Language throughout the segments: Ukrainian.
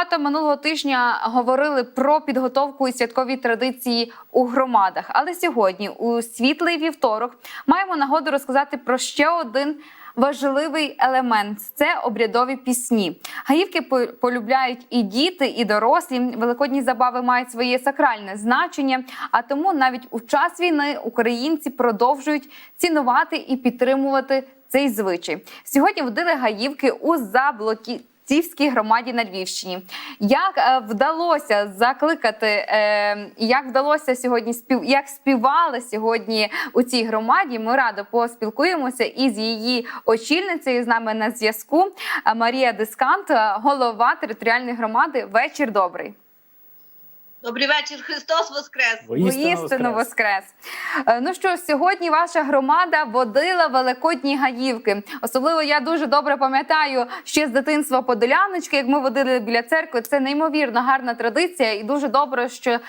багато минулого тижня говорили про підготовку і святкові традиції у громадах. Але сьогодні, у світлий вівторок, маємо нагоду розказати про ще один. Важливий елемент це обрядові пісні. Гаївки полюбляють і діти, і дорослі. Великодні забави мають своє сакральне значення. А тому навіть у час війни українці продовжують цінувати і підтримувати цей звичай. Сьогодні водили гаївки у заблокі. Цівській громаді на Львівщині. Як е, вдалося закликати, е, як вдалося сьогодні спів, як співали сьогодні у цій громаді? Ми радо поспілкуємося із її очільницею. З нами на зв'язку е, Марія Дискант, голова територіальної громади. Вечір добрий. Добрий вечір, Христос Воскрес! Воістину воскрес. Е, Ну що ж, сьогодні ваша громада водила великодні гаївки. Особливо я дуже добре пам'ятаю ще з дитинства подоляночки, як ми водили біля церкви. Це неймовірно гарна традиція, і дуже добре, що е,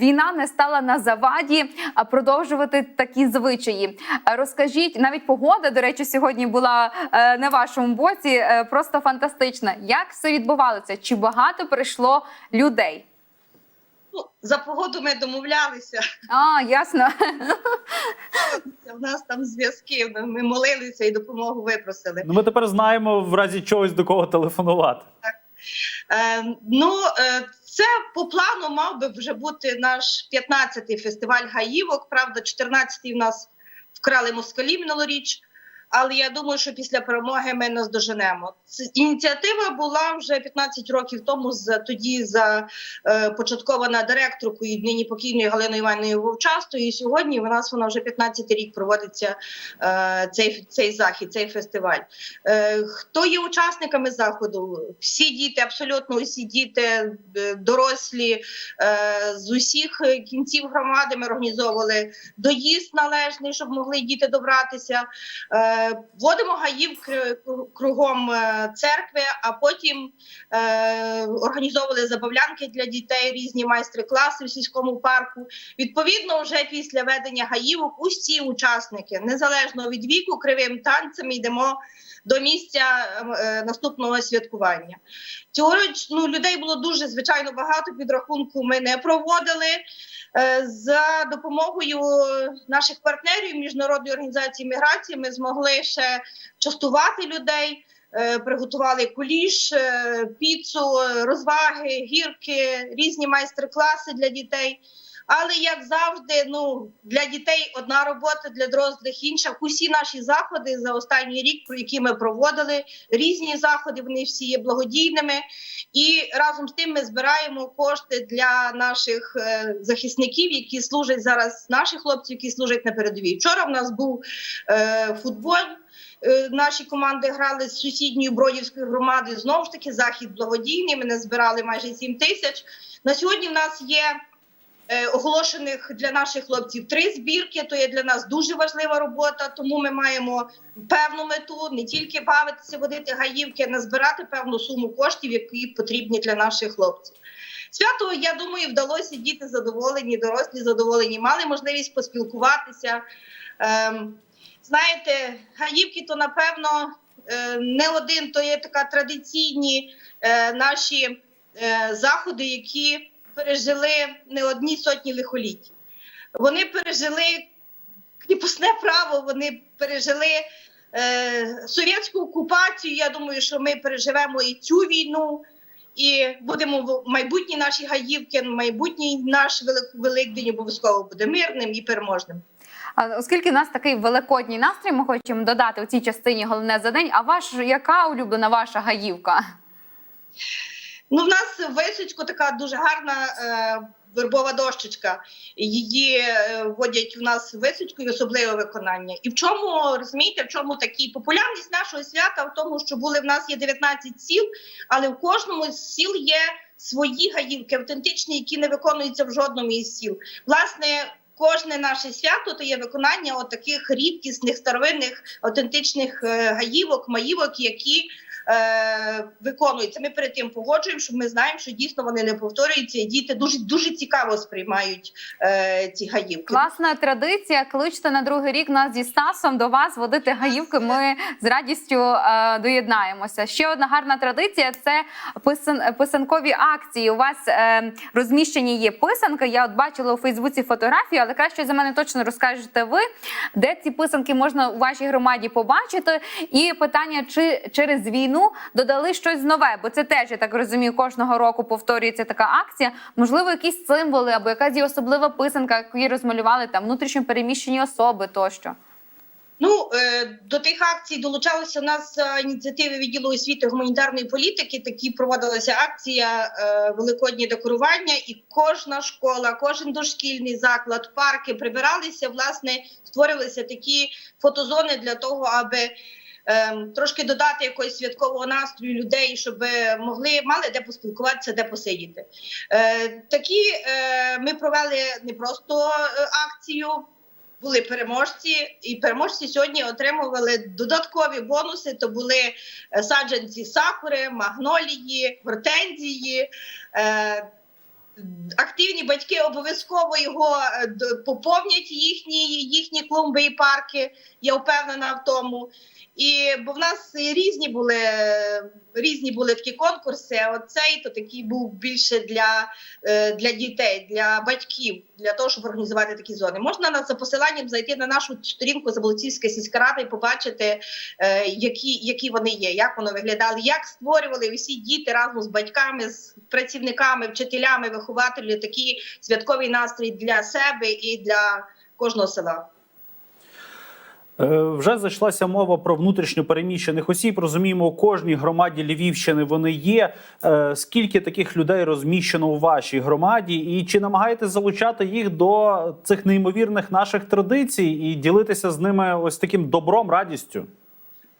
війна не стала на заваді а продовжувати такі звичаї. Е, Розкажіть, навіть погода, до речі, сьогодні була на вашому боці. Просто фантастична. Як все відбувалося? Чи багато прийшло людей? Ну, за погоду ми домовлялися. А, ясно. В нас там зв'язки. Ми молилися і допомогу випросили. Ну, ми тепер знаємо в разі чогось до кого телефонувати. Е, ну, е, це по плану мав би вже бути наш 15-й фестиваль гаївок. Правда, 14-й в нас вкрали москалі минулоріч. Але я думаю, що після перемоги ми наздоженемо. Ініціатива була вже 15 років тому. За тоді за е, початкована директоркою нині покійною Галиною Іванівною Вовчастою. І сьогодні в нас вона вже 15 рік проводиться е, цей, цей захід, цей фестиваль. Е, хто є учасниками заходу? Всі діти, абсолютно усі діти, е, дорослі е, з усіх кінців громади. Ми організовували доїзд належний, щоб могли діти добратися. Е, Вводимо гаїв кругом е, церкви, а потім е, організовували забавлянки для дітей, різні майстри-класи в сільському парку. Відповідно, вже після ведення гаївок усі учасники, незалежно від віку, кривим танцем йдемо до місця е, наступного святкування. Цьогоріч ну, людей було дуже звичайно багато. Підрахунку ми не проводили. За допомогою наших партнерів міжнародної організації міграції ми змогли ще частувати людей. Е, Приготували куліш, е, піцу, е, розваги, гірки, різні майстер-класи для дітей. Але як завжди, ну для дітей одна робота, для дорослих інша. Усі наші заходи за останній рік, про які ми проводили, різні заходи, вони всі є благодійними. І разом з тим ми збираємо кошти для наших захисників, які служать зараз, наших хлопців, які служать на передовій. Вчора в нас був е, футбол. Е, Наші команди грали з сусідньої Бродівської громади. Знову ж таки, захід благодійний. Ми назбирали майже 7 тисяч. На сьогодні в нас є е, оголошених для наших хлопців три збірки. То є для нас дуже важлива робота. Тому ми маємо певну мету не тільки бавитися, водити гаївки, а назбирати певну суму коштів, які потрібні для наших хлопців. Свято, я думаю, вдалося діти задоволені, дорослі задоволені, мали можливість поспілкуватися. Ем, знаєте, гаївки, то напевно е, не один, то є така традиційні е, наші е, заходи, які пережили не одні сотні лихоліть. Вони пережили кріпосне право, вони пережили е, совєтську окупацію. Я думаю, що ми переживемо і цю війну. І будемо в майбутні наші гаївки, майбутній наш Велик- Великдень обов'язково буде мирним і переможним. Оскільки в нас такий великодній настрій, ми хочемо додати у цій частині головне за день. А ваш яка улюблена ваша гаївка? Ну, в нас в Висоцьку така дуже гарна е, вербова дощечка. Її е, вводять у нас в і особливе виконання. І в чому розумієте, в чому такі популярність нашого свята? В тому, що були в нас є 19 сіл, але в кожному з сіл є свої гаївки, автентичні, які не виконуються в жодному із сіл. Власне. Кожне наше свято то є виконання от таких рідкісних старовинних автентичних е, гаївок, маївок, які е, виконуються. Ми перед тим погоджуємо, щоб ми знаємо, що дійсно вони не повторюються, і діти дуже дуже цікаво сприймають е, ці гаївки. Класна традиція. Кличте на другий рік нас зі Стасом до вас водити гаївки. Ми з радістю е, доєднаємося. Ще одна гарна традиція це писан, писанкові акції. У вас е, розміщені є писанки. Я от бачила у Фейсбуці фотографію, але краще за мене точно розкажете ви, де ці писанки можна у вашій громаді побачити. І питання, чи через війну додали щось нове, бо це теж я так розумію, кожного року повторюється така акція. Можливо, якісь символи або якась є особлива писанка, її розмалювали там внутрішньо переміщені особи тощо. Ну е, до тих акцій долучалися у нас е, ініціативи відділу освіти гуманітарної політики. Такі проводилася акція е, великодні декорування, і кожна школа, кожен дошкільний заклад, парки прибиралися. Власне, створювалися такі фотозони для того, аби трошки додати якогось святкового настрою людей, щоб могли мали де поспілкуватися, де посидіти. Е, такі е, ми провели не просто е, акцію були переможці, і переможці сьогодні отримували додаткові бонуси. То були саджанці сакури, магнолії, гортензії. Активні батьки обов'язково його поповнять їхні, їхні клумби і парки. Я впевнена в тому. І бо в нас різні були різні були такі конкурси. а Оцей то такий був більше для, е, для дітей, для батьків, для того, щоб організувати такі зони. Можна на за посиланням зайти на нашу сторінку Заболоцівська сільська рада і побачити, е, які, які вони є, як воно виглядало, як створювали усі діти разом з батьками, з працівниками, вчителями, вихователями такий святковий настрій для себе і для кожного села. Е, Вже зайшлася мова про внутрішньо переміщених осіб. Розуміємо, у кожній громаді Львівщини вони є. Е, Скільки таких людей розміщено у вашій громаді, і чи намагаєтесь залучати їх до цих неймовірних наших традицій і ділитися з ними ось таким добром, радістю?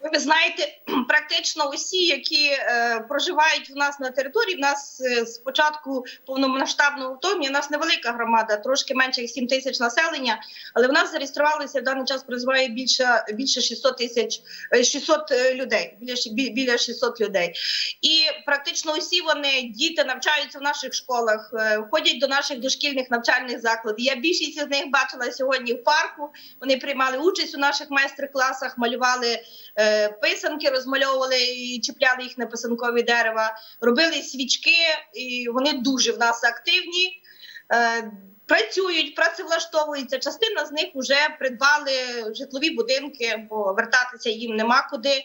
Ви знаєте, практично усі, які е, проживають у нас на території, в нас е, з початку повномасштабного вторгнення, у нас невелика громада, трошки менше як 7 тисяч населення, але в нас зареєструвалися в даний час проживає більше більше 600 тисяч е, 600 е, людей, біля біля 600 людей. І практично усі вони діти навчаються в наших школах, е, ходять до наших дошкільних навчальних закладів. Я більшість з них бачила сьогодні в парку. Вони приймали участь у наших майстер-класах, малювали. е, Писанки розмальовували і чіпляли їх на писанкові дерева, робили свічки, і вони дуже в нас активні. Е, Працюють, працевлаштовуються. Частина з них вже придбали житлові будинки, бо вертатися їм нема куди.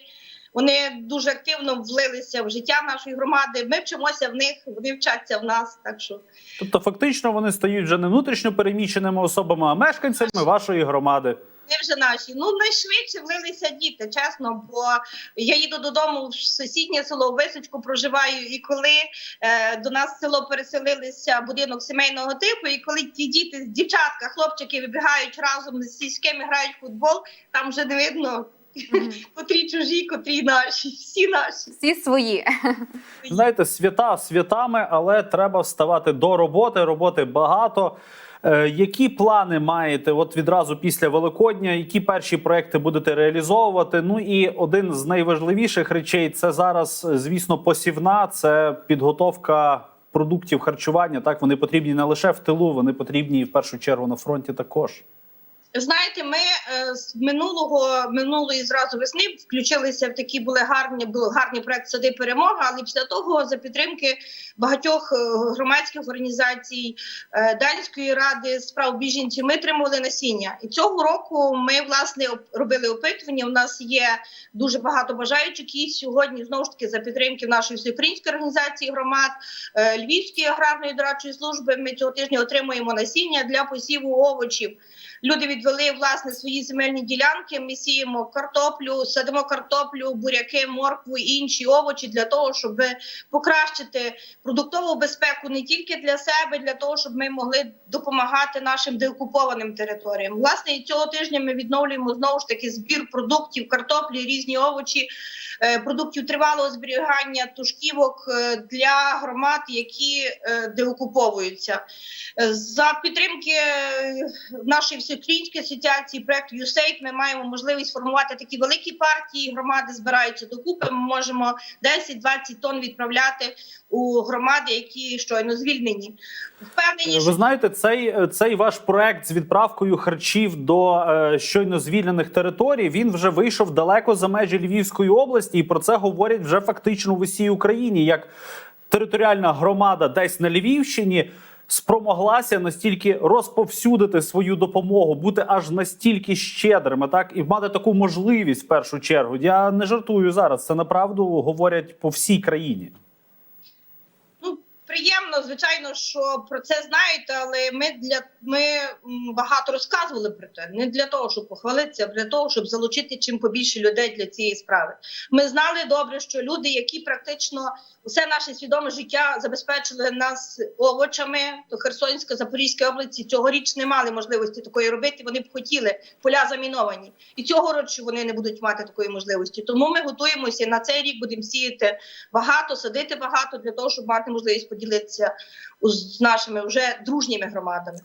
Вони дуже активно влилися в життя нашої громади. Ми вчимося в них, вони вчаться в нас. Так що Тобто, фактично, вони стають вже не внутрішньо переміщеними особами, а мешканцями вашої громади. Вони вже наші. Ну найшвидше влилися діти, чесно. Бо я їду додому в сусіднє село в Височку проживаю. І коли е, до нас в село переселилися будинок сімейного типу, і коли ті діти, дівчатка, хлопчики вибігають разом з сільськими, грають в футбол, там вже не видно. Котрі чужі, котрі наші, всі наші. Всі свої. Знаєте, свята святами, але треба вставати до роботи. Роботи багато. Е, які плани маєте от відразу після Великодня? Які перші проекти будете реалізовувати? Ну і один з найважливіших речей це зараз, звісно, посівна, це підготовка продуктів харчування. Так вони потрібні не лише в тилу, вони потрібні і в першу чергу на фронті також. Знаєте, ми е, з минулого минулої зразу весни включилися в такі були гарні були гарні проект сади перемога. Але після того за підтримки багатьох е, громадських організацій е, Данської ради справ біженців ми отримували насіння. І цього року ми власне робили опитування. У нас є дуже багато бажаючих, і сьогодні знову ж таки за підтримки нашої всеукраїнської організації громад Львівської аграрної дорадчої служби. Ми цього тижня отримуємо насіння для посіву овочів. Люди відвели власне свої земельні ділянки. Ми сіємо картоплю, садимо картоплю, буряки, моркву і інші овочі для того, щоб покращити продуктову безпеку не тільки для себе, для того, щоб ми могли допомагати нашим деокупованим територіям. Власне, і цього тижня ми відновлюємо знову ж таки збір продуктів, картоплі, різні овочі, е, продуктів тривалого зберігання, тушківок е, для громад, які е, деокуповуються. За підтримки нашої всеукраїнської асоціації проекту USAID ми маємо можливість формувати такі великі партії. Громади збираються докупи. Ми можемо 10-20 тонн відправляти у громади, які щойно звільнені. Впевнені, Ви що знаєте, цей, цей ваш проект з відправкою харчів до е, щойно звільнених територій він вже вийшов далеко за межі Львівської області, і про це говорять вже фактично в усій Україні. Як територіальна громада десь на Львівщині спромоглася настільки розповсюдити свою допомогу, бути аж настільки щедрими, так і мати таку можливість в першу чергу. Я не жартую зараз. Це направду говорять по всій країні. Приємно, звичайно, що про це знають, але ми для ми багато розказували про це. Не для того, щоб похвалитися, а для того, щоб залучити чим побільше людей для цієї справи. Ми знали добре, що люди, які практично усе наше свідоме життя забезпечили нас овочами, то Херсонська, Запорізька області цьогоріч не мали можливості такої робити. Вони б хотіли поля заміновані, і цього року вони не будуть мати такої можливості. Тому ми готуємося на цей рік. Будемо сіяти багато, садити багато для того, щоб мати можливість поділитися з нашими вже дружніми громадами.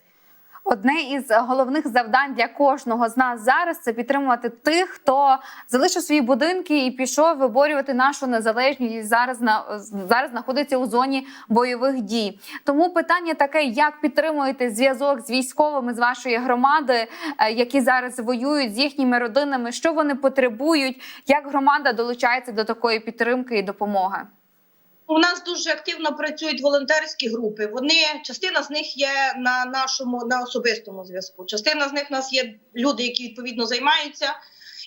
Одне із головних завдань для кожного з нас зараз це підтримувати тих, хто залишив свої будинки і пішов виборювати нашу незалежність. Зараз на зараз знаходиться у зоні бойових дій. Тому питання таке: як підтримуєте зв'язок з військовими з вашої громади, е, які зараз воюють з їхніми родинами, що вони потребують, як громада долучається до такої підтримки і допомоги? У нас дуже активно працюють волонтерські групи. Вони частина з них є на нашому на особистому зв'язку. Частина з них у нас є люди, які відповідно займаються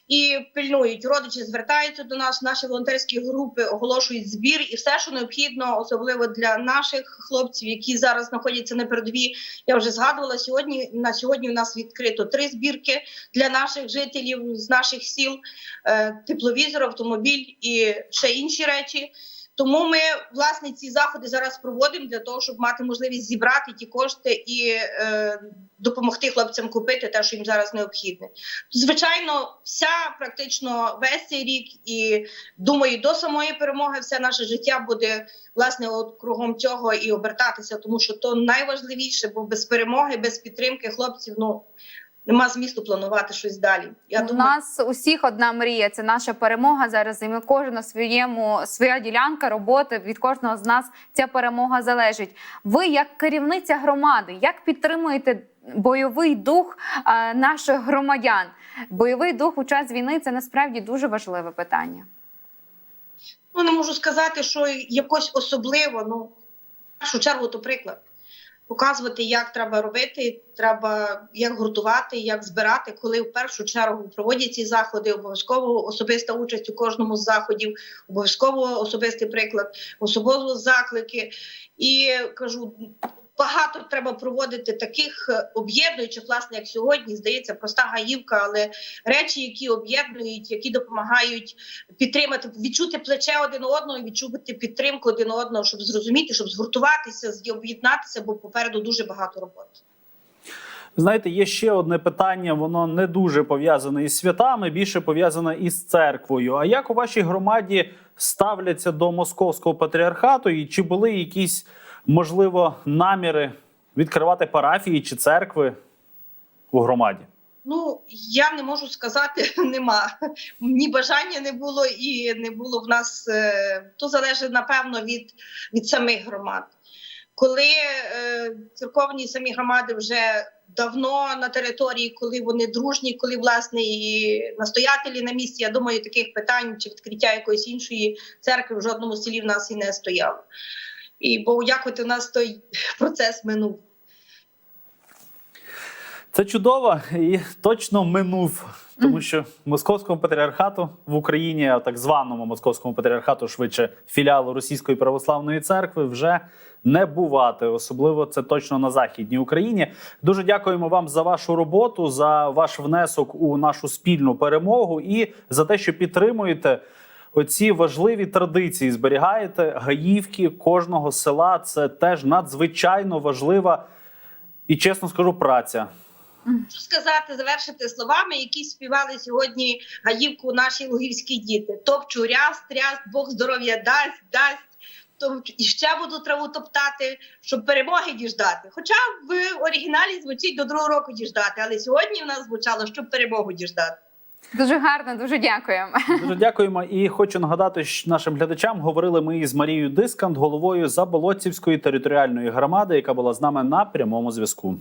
і пильнують. Родичі звертаються до нас. Наші волонтерські групи оголошують збір і все, що необхідно, особливо для наших хлопців, які зараз знаходяться на передовій. Я вже згадувала сьогодні. На сьогодні у нас відкрито три збірки для наших жителів з наших сіл: е, тепловізор, автомобіль і ще інші речі. Тому ми власне ці заходи зараз проводимо для того, щоб мати можливість зібрати ті кошти і е, допомогти хлопцям купити те, що їм зараз необхідне. Звичайно, вся практично весь цей рік, і думаю, до самої перемоги все наше життя буде власне от кругом цього і обертатися, тому що то найважливіше, бо без перемоги, без підтримки хлопців, ну нема змісту планувати щось далі. Я У думаю, нас усіх одна мрія. Це наша перемога зараз. І ми кожен на своєму своя ділянка роботи від кожного з нас ця перемога залежить. Ви, як керівниця громади, як підтримуєте бойовий дух е, наших громадян? Бойовий дух у час війни це насправді дуже важливе питання. Ну, не можу сказати, що якось особливо. Ну, в першу чергу, то приклад. Показувати, як треба робити, треба як гуртувати, як збирати, коли в першу чергу проводять ці заходи, обов'язково особиста участь у кожному з заходів, обов'язково особистий приклад, особливо заклики. І кажу, багато треба проводити таких е, об'єднуючих, власне, як сьогодні, здається, проста гаївка, але речі, які об'єднують, які допомагають підтримати, відчути плече один одного, відчути підтримку один одного, щоб зрозуміти, щоб згуртуватися, об'єднатися, бо попереду дуже багато роботи. Знаєте, є ще одне питання, воно не дуже пов'язане із святами, більше пов'язане із церквою. А як у вашій громаді ставляться до московського патріархату? І чи були якісь можливо наміри відкривати парафії чи церкви у громаді? Ну я не можу сказати, нема ні бажання не було, і не було в нас. е, То залежить напевно від, від самих громад. Коли е, церковні самі громади вже давно на території, коли вони дружні, коли власне і настоятелі на місці, я думаю, таких питань чи відкриття якоїсь іншої церкви в жодному селі в нас і не стояло. І Богу дякувати, у нас той процес минув. Це чудово і точно минув, тому що московському патріархату в Україні, а так званому московському патріархату, швидше філіалу Російської православної церкви, вже не бувати. Особливо це точно на західній Україні. Дуже дякуємо вам за вашу роботу, за ваш внесок у нашу спільну перемогу і за те, що підтримуєте. Оці важливі традиції зберігаєте гаївки кожного села. Це теж надзвичайно важлива і чесно скажу, праця. Що сказати, завершити словами, які співали сьогодні гаївку наші лугівські діти. Топчу ряст, ряст, Бог здоров'я дасть, дасть. і ще буду траву топтати, щоб перемоги діждати. Хоча в оригіналі звучить до другого року діждати, але сьогодні в нас звучало, щоб перемогу діждати. Дуже гарно, дуже дякуємо. Дуже дякуємо. І хочу нагадати що нашим глядачам. Говорили ми із Марією Дискант, головою Заболоцівської територіальної громади, яка була з нами на прямому зв'язку.